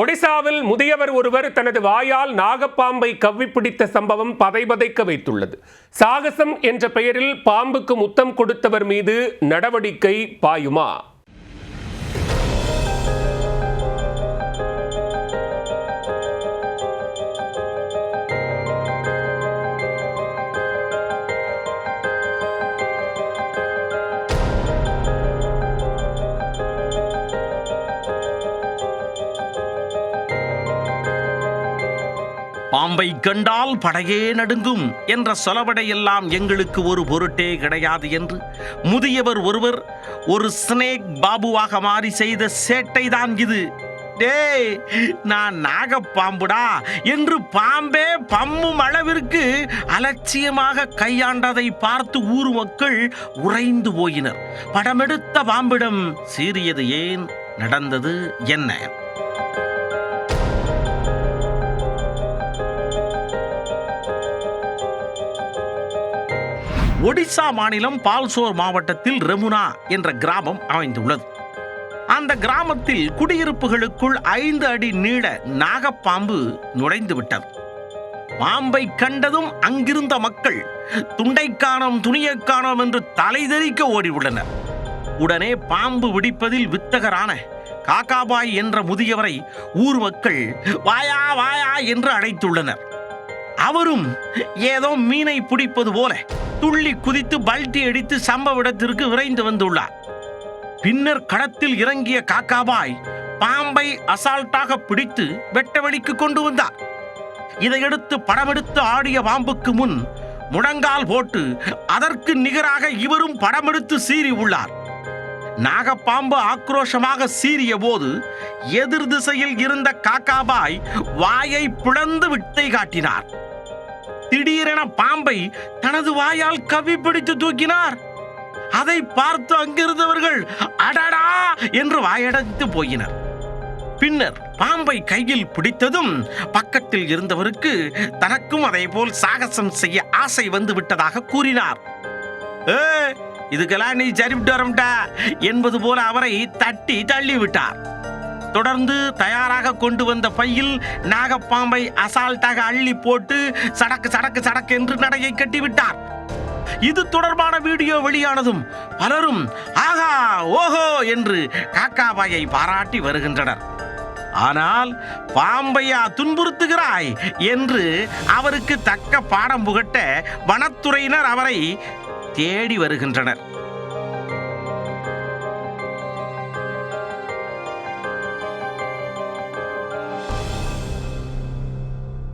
ஒடிசாவில் முதியவர் ஒருவர் தனது வாயால் நாகப்பாம்பை கவ்வி பிடித்த சம்பவம் பதைபதைக்க வைத்துள்ளது. சாகசம் என்ற பெயரில் பாம்புக்கு முத்தம் கொடுத்தவர் மீது நடவடிக்கை பாயுமா? பாம்பை கண்டால் படையே நடுங்கும் என்ற சொலவடையெல்லாம் எங்களுக்கு ஒரு பொருட்டே கிடையாது என்று முதியவர் ஒருவர் ஒரு ஸ்னேக் பாபுவாக மாறி செய்த சேட்டை தான் இது. டேய் நான் நாகப்பாம்புடா என்று பாம்பே பம்மும் அளவிற்கு அலட்சியமாக கையாண்டதை பார்த்து ஊர் மக்கள் உறைந்து போயினர். படமெடுத்த பாம்பிடம் சீறியது ஏன்? நடந்தது என்ன? ஒடிசா மாநிலம் பால்சோர் மாவட்டத்தில் ரெமுனா என்ற கிராமம் அமைந்துள்ளது. அந்த கிராமத்தில் குடியிருப்புகளுக்குள் ஐந்து அடி நீள நாகப்பாம்பு நுழைந்து விட்டது பாம்பை கண்டதும் அங்கிருந்த மக்கள் துண்டைக்கானம் காணோம் துணியை என்று தலைதெறிக்க ஓடியுள்ளனர். உடனே பாம்பு விடிப்பதில் வித்தகரான காக்காபாய் என்ற முதியவரை ஊர் மக்கள் வாயா வாயா என்று அழைத்துள்ளனர். அவரும் ஏதோ மீனை பிடிப்பது போல துள்ளி குதித்து பல்டி அடித்து சம்பவ இடத்திற்கு விரைந்து வந்துள்ளார். பின்னர் களத்தில் இறங்கிய காக்காபாய் பாம்பை அசால்ட்டாக பிடித்து வெட்ட வெளிக்கு கொண்டு வந்தார். இதையடுத்து படமெடுத்து ஆடிய பாம்புக்கு முன் முழங்கால் போட்டு அதற்கு நிகராக இவரும் படமெடுத்து சீறி உள்ளார். நாகப்பாம்பு ஆக்ரோஷமாக சீறிய போது எதிர் திசையில் இருந்த காக்காபாய் வாயை பிளந்து விட்டை காட்டினார். திடீரென பாம்பை தனது வாயால் கவி பிடித்து தூக்கினார். அதை பார்த்து அங்கிருந்தவர்கள் அடடா! என்று வாயடைத்து போயினர். பின்னர் பாம்பை கையில் பிடித்ததும் பக்கத்தில் இருந்தவருக்கு தனக்கும் அதே போல் சாகசம் செய்ய ஆசை வந்து விட்டதாக கூறினார். "ஏ, இதுக்கெல்லாம் நீ சரிவிட்டு வரம்டா! என்பது போல அவரை தட்டி தள்ளிவிட்டார். தொடர்ந்து தயாராக கொண்டு வந்த பையில் நாகப்பாம்பை அசால்ட்டாக அள்ளி போட்டு சடக்கு சடக்கு சடக்கு என்று நடையை கட்டிவிட்டார். இது தொடர்பான வீடியோ வெளியானதும் பலரும் ஆகா ஓஹோ என்று காக்காபாயை பாராட்டி வருகின்றனர். ஆனால் பாம்பையா துன்புறுத்துகிறாய்? என்று அவருக்கு தக்க பாடம் புகட்ட வனத்துறையினர் அவரை தேடி வருகின்றனர்.